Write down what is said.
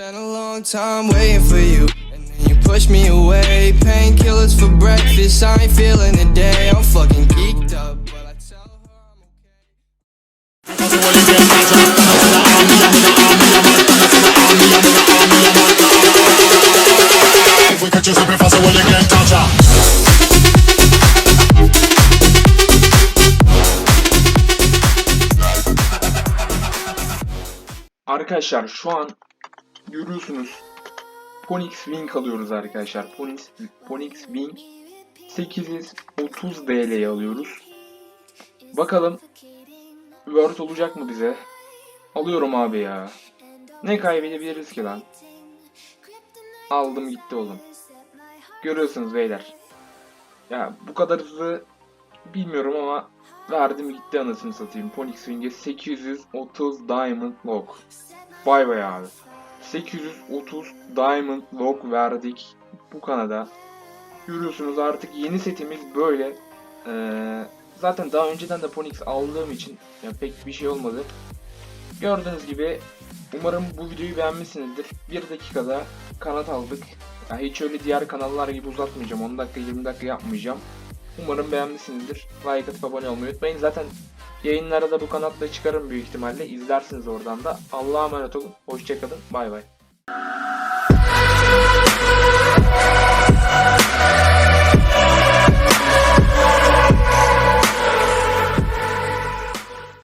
long time waiting for you. And then you push me away. Painkillers for breakfast. I ain't feeling the day. I'm fucking geeked up. But I tell her I'm okay. If we catch you slipping faster, well you can't touch her. Arkadaşlar şu an görüyorsunuz Ponix Wing alıyoruz arkadaşlar. Ponix, Ponix Wing 830 DL'ye alıyoruz. Bakalım Word olacak mı bize? Alıyorum abi ya. Ne kaybedebiliriz ki lan? Aldım gitti oğlum. Görüyorsunuz beyler. Ya bu kadar hızlı bilmiyorum ama verdim gitti anasını satayım. Ponix Wing'e 830 Diamond Lock. Vay be abi. 830 Diamond Lock verdik bu kanada. Görüyorsunuz artık yeni setimiz böyle. Ee, zaten daha önceden de Ponix aldığım için ya pek bir şey olmadı. Gördüğünüz gibi umarım bu videoyu beğenmişsinizdir. Bir dakikada kanat aldık. Ya hiç öyle diğer kanallar gibi uzatmayacağım. 10 dakika 20 dakika yapmayacağım. Umarım beğenmişsinizdir. Like atıp abone olmayı unutmayın. Zaten yayınlara da bu kanatla çıkarım büyük ihtimalle. İzlersiniz oradan da. Allah'a emanet olun. Hoşçakalın. Bay bay.